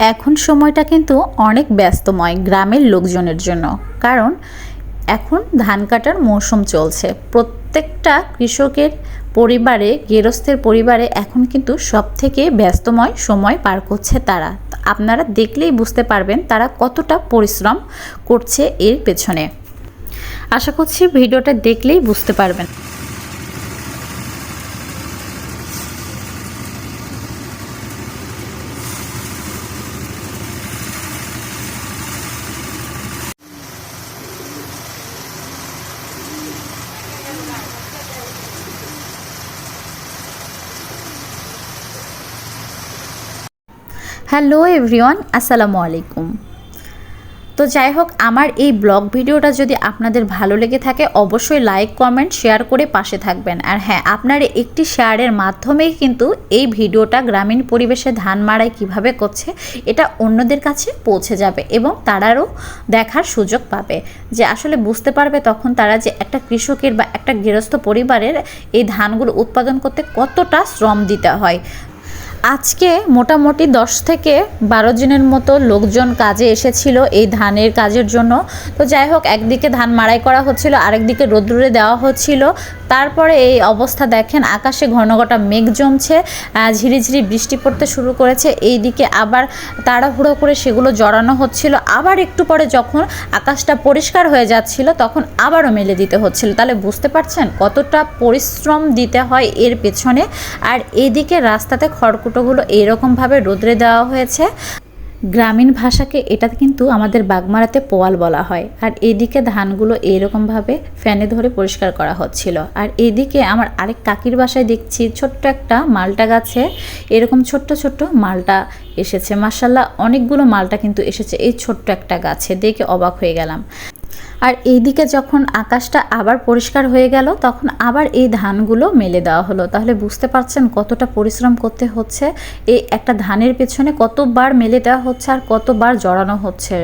এখন সময়টা কিন্তু অনেক ব্যস্তময় গ্রামের লোকজনের জন্য। কারণ এখন ধান কাটার মৌসুম চলছে। প্রত্যেকটা কৃষকের পরিবারে গৃহস্থের পরিবারে এখন কিন্তু সব থেকে ব্যস্তময় সময় পার করছে তারা। আপনারা দেখলেই বুঝতে পারবেন তারা কতটা পরিশ্রম করছে এর পেছনে। আশা করছি ভিডিওটা দেখলেই বুঝতে পারবেন। হ্যালো এভরিওয়ান, আসসালামু আলাইকুম। তো যাই হোক, আমার এই ব্লগ ভিডিওটা যদি আপনাদের ভালো লেগে থাকে, অবশ্যই লাইক, কমেন্ট, শেয়ার করে পাশে থাকবেন। আর হ্যাঁ আপনার একটি শেয়ারের মাধ্যমেই কিন্তু এই ভিডিওটা গ্রামীণ পরিবেশে ধান মাড়াই কীভাবে করছে, এটা অন্যদের কাছে পৌঁছে যাবে এবং তারারও দেখার সুযোগ পাবে। যে আসলে বুঝতে পারবে তখন তারা যে একটা কৃষকের বা একটা গৃহস্থ পরিবারের এই ধানগুলো উৎপাদন করতে কতটা শ্রম দিতে হয়। আজকে মোটামুটি দশ থেকে বারো জনের মতো লোকজন কাজে এসেছিল এই ধানের কাজের জন্য। তো যাই হোক, একদিকে ধান মাড়াই করা হচ্ছিল, আরেকদিকে রোদ্দুরে দেওয়া হচ্ছিল। তারপরে এই অবস্থা দেখেন, আকাশে ঘন ঘটা মেঘ জমছে ঝিরিঝিরি বৃষ্টি পড়তে শুরু করেছে এই দিকে আবার তাড়াহুড়ো করে সেগুলো জড়ানো হচ্ছিল। আবার একটু পরে যখন আকাশটা পরিষ্কার হয়ে যাচ্ছিল, তখন আবারও মেলে দিতে হচ্ছিল। তাহলে বুঝতে পারছেন কতটা পরিশ্রম দিতে হয় এর পেছনে। আর এইদিকে রাস্তাতে খড়কুটোগুলো এইরকমভাবে রোদ্রে দেওয়া হয়েছে। গ্রামীণ ভাষাকে এটা কিন্তু আমাদের বাগমারাতে পোয়াল বলা হয়। আর এদিকে ধানগুলো এইরকমভাবে ফ্যানে ধরে পরিষ্কার করা হচ্ছিল। আর এদিকে আমার আরেক কাকির বাসায় দেখছি ছোট্ট একটা মালটা গাছে, এরকম ছোট্ট ছোট্ট মালটা এসেছে। মার্শাল্লাহ অনেকগুলো মালটা কিন্তু এসেছে এই ছোট্ট একটা গাছে। দেখে অবাক হয়ে গেলাম। আর এইদিকে যখন আকাশটা আবার পরিষ্কার হয়ে গেল, তখন আবার এই ধানগুলো মেলে দেওয়া হলো। তাহলে বুঝতে পারছেন কতটা পরিশ্রম করতে হচ্ছে। এই একটা ধানের পেছনে কতবার মেলে দেওয়া হচ্ছে আর কতবার জড়ানো হচ্ছে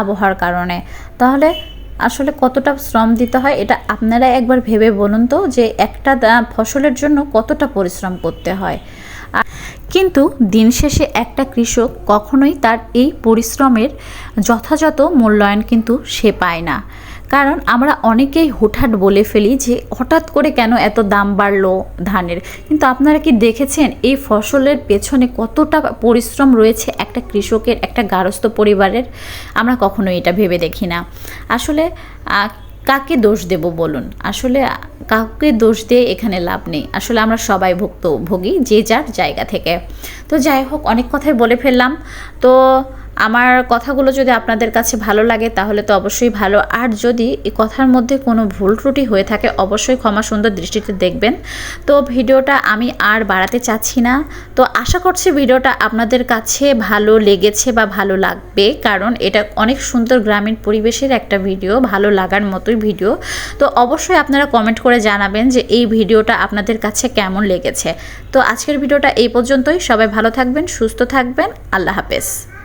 আবহাওয়ার কারণে। তাহলে আসলে কতটা শ্রম দিতে হয় এটা আপনারা একবার ভেবে বলুন তো যে একটা ফসলের জন্য কতটা পরিশ্রম করতে হয়। কিন্তু দিন শেষে একটা কৃষক কখনোই তার এই পরিশ্রমের যথাযথ মূল্যায়ন কিন্তু সে পায় না। কারণ আমরা অনেকেই হুটহাট বলে ফেলি যে, হঠাৎ করে কেন এত দাম বাড়লো ধানের? কিন্তু আপনারা কি দেখেছেন এই ফসলের পেছনে কতটা পরিশ্রম রয়েছে একটা কৃষকের, একটা গারস্থ পরিবারের? আমরা কখনোই এটা ভেবে দেখি না। আসলে কাকে দোষ দেব বলুন? আসলে কাউকে দোষ দিয়ে এখানে লাভ নেই। আসলে আমরা সবাই ভুক্ত ভোগী যে যার জায়গা থেকে। তো যাই হোক, অনেক কথাই বলে ফেললাম। তো আমার কথাগুলো যদি আপনাদের কাছে ভালো লাগে, তাহলে তো অবশ্যই ভালো। আর যদি এই কথার মধ্যে কোনো ভুল ত্রুটি হয়ে থাকে, অবশ্যই ক্ষমা সুন্দর দৃষ্টিতে দেখবেন। তো ভিডিওটা আমি আর বাড়াতে চাচ্ছি না। তো আশা করছি ভিডিওটা আপনাদের কাছে ভালো লেগেছে বা ভালো লাগবে, কারণ এটা অনেক সুন্দর গ্রামীণ পরিবেশের একটা ভিডিও, ভালো লাগার মতোই ভিডিও। তো অবশ্যই আপনারা কমেন্ট করে জানাবেন যে এই ভিডিওটা আপনাদের কাছে কেমন লেগেছে। তো আজকের ভিডিওটা এই পর্যন্তই। সবাই ভালো থাকবেন, সুস্থ থাকবেন। আল্লাহ হাফেজ।